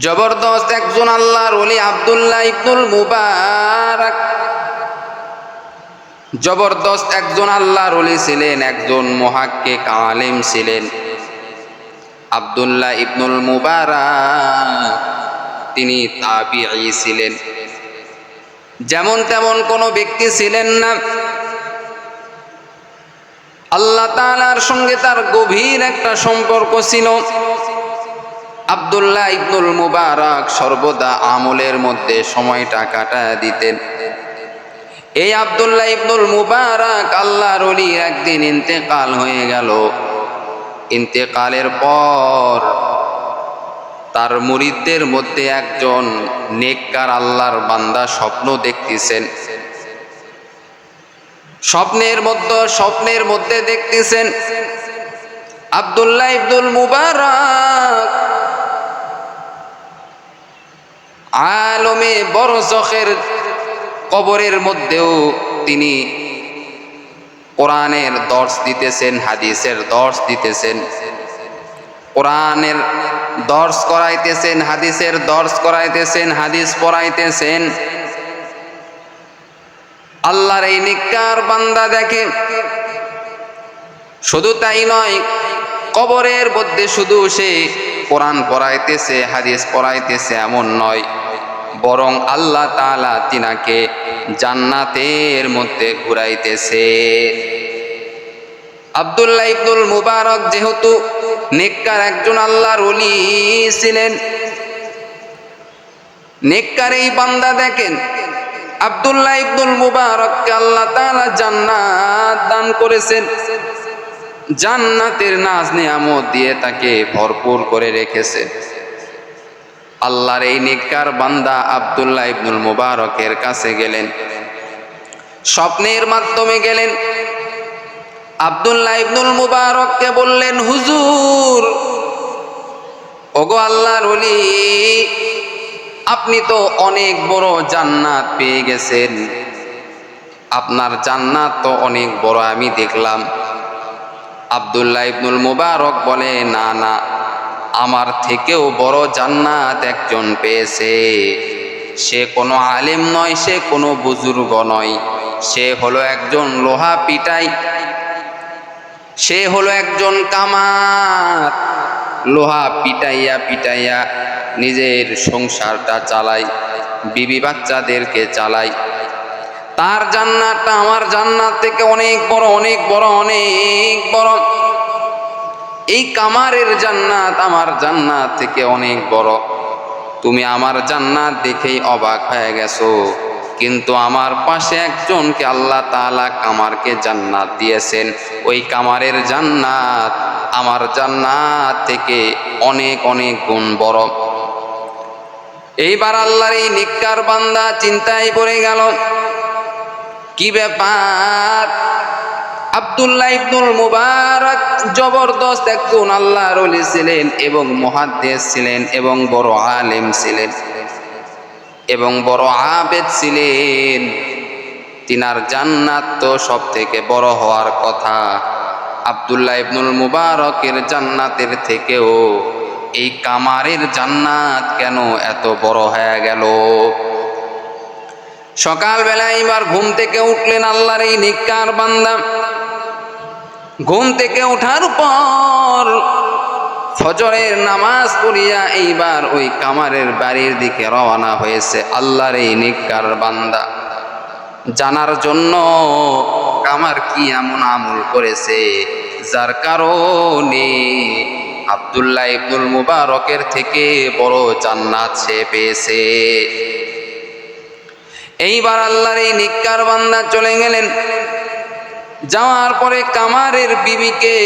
জবরদস্ত একজন আল্লাহর ওলি আবদুল্লাহ ইবনুল মুবারক। জবরদস্ত একজন আল্লাহর ওলি ছিলেন, একজন মহাক্কিক আলেম ছিলেন। আব্দুল্লাহ ইবনুল মুবারক তিনি তাবিঈ ছিলেন। যেমন তেমন কোনো ব্যক্তি ছিলেন না। আল্লাহ তাআলার সঙ্গে তার গভীর একটা সম্পর্ক ছিল। আব্দুল্লাহ ইবনুল মুবারক সর্বদা আমলের মধ্যে সময়টা কাটা দিতেন। এই আব্দুল্লাহ ইবনুল মুবারক আল্লাহর ওলি একদিন ইন্তেকাল হয়ে গেল। ইন্তেকালের পর তার মুরিদদের মধ্যে একজন নেককার আল্লাহর বান্দা স্বপ্ন দেখতেছেন। স্বপ্নের মধ্যে স্বপ্নের মধ্যে দেখতেছেন আবদুল্লাহ ইবনুল মুবারক আলমে বড় চখের কবরের মধ্যেও তিনি কোরআনের দর্শ দিতেছেন, হাদিসের দর্শ দিতেছেন। কোরআনের দর্শ করাইতেছেন, হাদিসের দর্শ করাইতেছেন, হাদিস পড়াইতেছেন। আল্লাহর এই নিকার বান্দা দেখে শুধু তাই নয় কবরের মধ্যে শুধু সে কোরআন পড়াইতেছে, হাদিস পড়াইতেছে এমন নয়। বরং আল্লাহ তাআলা তিনাকে জান্নাতের মধ্যে ঘুরাইতেছে। আব্দুল্লাহ ইবনুল মুবারক যেহেতু নেককার একজন আল্লাহর ওলি ছিলেন, নেককার এই বান্দা দেখেন, আব্দুল্লাহ ইবনুল মুবারককে আল্লাহ তাআলা জান্নাত দান করেছেন। জান্নাতের নাজ নিয়ামত দিয়ে তাকে ভরপুর করে রেখেছেন আল্লাহর এই নিকার বান্দা আব্দুল্লাহ ইবনুল মুবারকের কাছে গেলেন। স্বপ্নের মাধ্যমে গেলেন। আব্দুল্লাহ ইবনুল মুবারককে বললেন, হুজুর, ওগো আল্লাহর ওলি, আপনি তো অনেক বড় জান্নাত পেয়ে গেছেন। আপনার জান্নাত তো অনেক বড়, আমি দেখলাম। আব্দুল্লাহ ইবনুল মুবারক বলে, না না, আমার থেকেও বড় জান্নাত একজন পেয়েছে। সে কোনো আলেম নয়, সে কোনো বুজুর্গ নয়। সে হলো একজন লোহা পিটাই, সে হলো একজন কামার। লোহা পিটাইয়া পিটাইয়া নিজের সংসারটা চালায়, বিবি বাচ্চাদেরকে চালাই তার জান্নাতটা আমার জান্নাত থেকে অনেক বড় অনেক বড় অনেক বড়। এই কামারের জান্নাত আমার জান্নাত থেকে অনেক বড়। তুমি আমার জান্নাত দেখেই অবাক হয়ে গেছো। কিন্তু আমার পাশে একজনকে আল্লাহ তাআলা কামারকে জান্নাত দিয়েছেন। ওই কামারের জান্নাত আমার জান্নাত থেকে অনেক অনেক গুণ বড়। এইবার আল্লাহর এই নিকার বান্দা চিন্তায় পড়ে গেল। কি ব্যাপার? আব্দুল্লাহ ইবনুল মুবারক জবরদস্ত একজন আল্লাহর ওলি ছিলেন এবং মহাদ্দেশ ছিলেন এবং বড় আলেম ছিলেন এবং বড় আবেদ ছিলেন। তিনার জান্নাত তো সব থেকে বড় হওয়ার কথা। আব্দুল্লাহ ইবনুল মুবারকের জান্নাতের থেকেও এই কামারের জান্নাত কেন এত বড় হয়ে গেল? সকালবেলা এবার ঘুম থেকে উঠলেন আল্লাহর এই নিকার বান্দা। ঘুম থেকে ওঠার পর ফজরের নামাজ পড়িয়া এইবার ওই কামারের বাড়ির দিকে রওনা হয়েছে আল্লাহর এই নিকার বান্দা। জানার জন্য কামার কি এমন আমল করেছে? যার কারণে আব্দুল্লাহ ইবনুল মুবারকের থেকে বড় জান্নাত সে পেয়েছে। এইবার আল্লাহর এই নিকার বান্দা চলে গেলেন। যাওয়ার পরে কামারের বিবিকে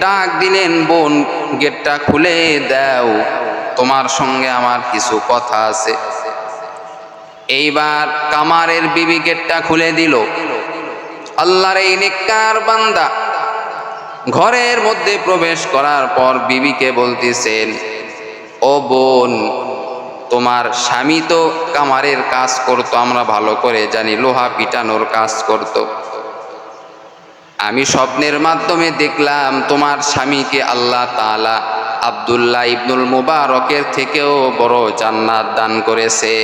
ডাক দিলেন, বোন, গেটটা খুলে দাও, তোমার সঙ্গে আমার কিছু কথা আছে। এইবার কামারের বিবি গেটটা খুলে দিল। আল্লাহর এই নিকার বান্দা ঘরের মধ্যে প্রবেশ করার পর বিবিকে বলতেছেন, ও বোন তোমার স্বামী তো কামারের কাজ করতো, আমরা ভালো করে জানি, লোহা পিটানোর কাজ করতো। আমি স্বপ্নের মাধ্যমে দেখলাম তোমার স্বামীকে আল্লাহ তাআলা আবদুল্লাহ ইবনুল মুবারকের থেকেও বড় জান্নাত দান করেছে।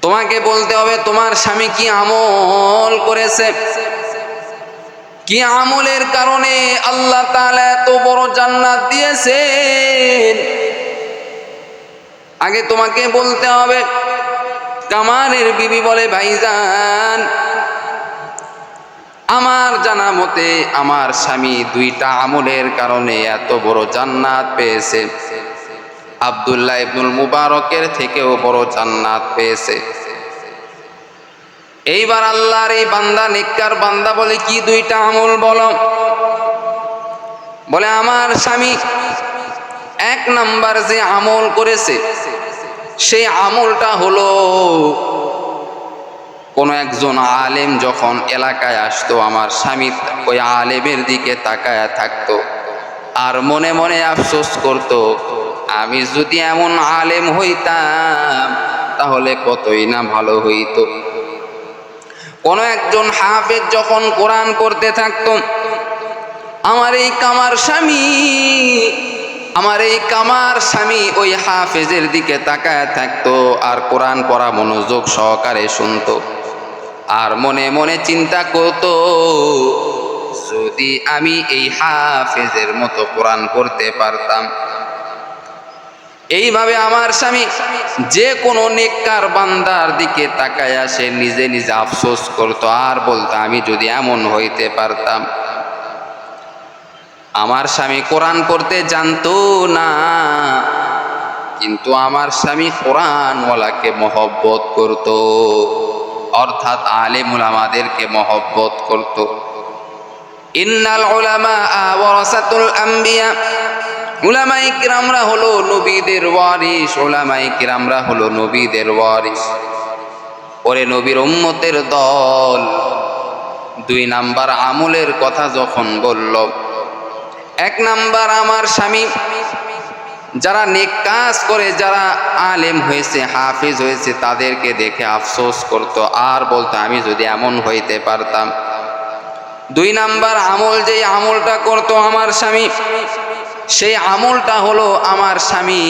তোমাকে বলতে হবে, তোমার স্বামী কি আমল করেছে? কি আমলের কারণে আল্লাহ তাআলা এত বড় জান্নাত দিয়েছেন? আগে তোমাকে বলতে হবে কামারের বিবি বলে, ভাইজান, আমার জানা মতে আমার স্বামী দুইটা আমলের কারণে এত বড় জান্নাত পেয়েছে। আবদুল্লাহ ইবনুল মুবারকের থেকেও বড় জান্নাত পেয়েছে। এইবার আল্লাহর এই বান্দা নিকার বান্দা বলে, কি দুইটা আমল বলো? বলে, আমার স্বামী এক নাম্বার যে আমল করেছে, সেই আমলটা হলো, কোনো একজন আলেম যখন এলাকায় আসতো, আমার স্বামী ওই আলেমের দিকে তাকায়া থাকতো আর মনে মনে আফসোস করত, আমি যদি এমন আলেম হইতাম, তাহলে কতই না ভালো হইতো। কোনো একজন হাফেজ যখন কোরআন করতে থাকতো, আমার এই কামার স্বামী আমার এই কামার স্বামী ওই হাফেজের দিকে তাকায় থাকতো আর কোরআন পড়া মনোযোগ সহকারে শুনতো। আর মনে মনে চিন্তা করতো, যদি আমি এই হাফেজের মতো কোরআন করতে পারতাম। এইভাবে আমার স্বামী যে কোনো নেককার বান্দার দিকে তাকায় আসে নিজে নিজে আফসোস করতো, আর বলতো, আমি যদি এমন হইতে পারতাম আমার স্বামী কোরআন পড়তে জানতো না, কিন্তু আমার স্বামী কোরআনওয়ালাকে মহব্বত করত, অর্থাৎ আলেমুল আমাদেরকে মহব্বত করত। ইন্নাল ওয়ারাসাতুল আম্বিয়া উলামাই নবীদের নবীদের ওরে নবীর দল। দুই নাম্বার আমলের কথা যখন বলল এক নাম্বার আমার স্বামী, যারা নেক কাজ করে, যারা আলেম হয়েছে, হাফিজ হয়েছে, তাদেরকে দেখে আফসোস করত। আর বলতো, আমি যদি এমন হইতে পারতাম। দুই নাম্বার আমল, যেই আমলটা করতো আমার স্বামী, সেই আমলটা হলো আমার স্বামী,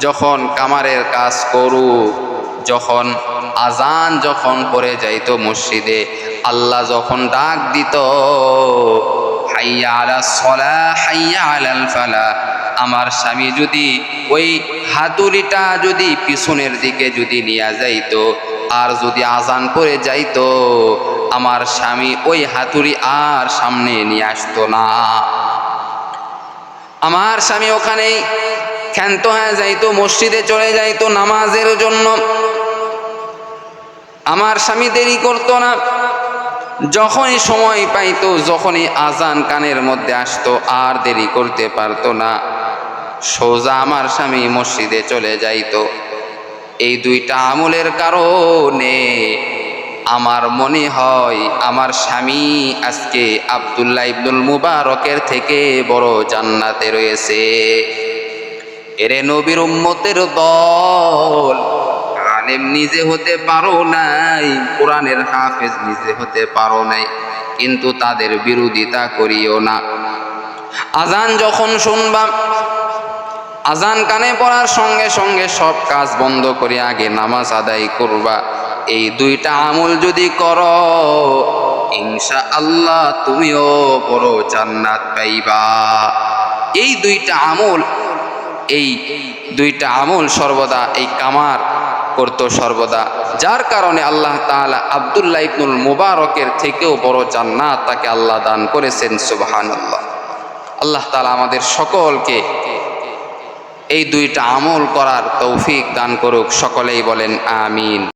যখন কামারের কাজ করুক যখন আজান যখন পড়ে যাইতো মসজিদে, আল্লাহ যখন ডাক দিত হাইয়া আলা সলা, হাইয়া আলাল ফালা। আমার স্বামী যদি ওই হাতুড়িটা যদি পিছনের দিকে যদি নিয়ে যাইতো, আর যদি আজান করে যাইতো, আমার স্বামী ওই হাতুড়ি আর সামনে নিয়ে আসতো না। আমার স্বামী ওখানেই ক্ষান্ত হয়ে যাইতো, মসজিদে চলে যাইতো নামাজের জন্য। আমার স্বামী দেরি করতো না। যখনই সময় পাইতো, যখনই আজান কানের মধ্যে আসতো, আর দেরি করতে পারতো না। সোজা আমার স্বামী মসজিদে চলে যাইতো। এই দুইটা আমলের কারণে আমার মনে হয়, আমার স্বামী আজকে আবদুল্লাহ ইবনুল মুবারকের থেকে বড় জান্নাতে রয়েছে। এরে নবীর উম্মতের দল আলেম নিজে হতে পারো নাই, কোরআনের হাফেজ নিজে হতে পারো নাই, কিন্তু তাদের বিরোধিতা করিও না। আজান যখন শুনবা আজান কানে পড়ার সঙ্গে সঙ্গে সব কাজ বন্ধ করে আগে নামাজ আদায় করবা। এই দুইটা আমল যদি করো ইনশা আল্লাহ তুমিও বড় জান্নাত পাইবা। এই দুইটা আমল, এই দুইটা আমল সর্বদা এই কামার করত সর্বদা। যার কারণে আল্লাহ তালা আবদুল্লাহ ইবনুল মুবারকের থেকেও বড় জান্নাত তাকে আল্লাহ দান করেছেন সুবাহান আল্লাহ আল্লাহ তালা আমাদের সকলকে এই দুইটা আমল করার তৌফিক দান করুক, সকলেই বলেন আমিন।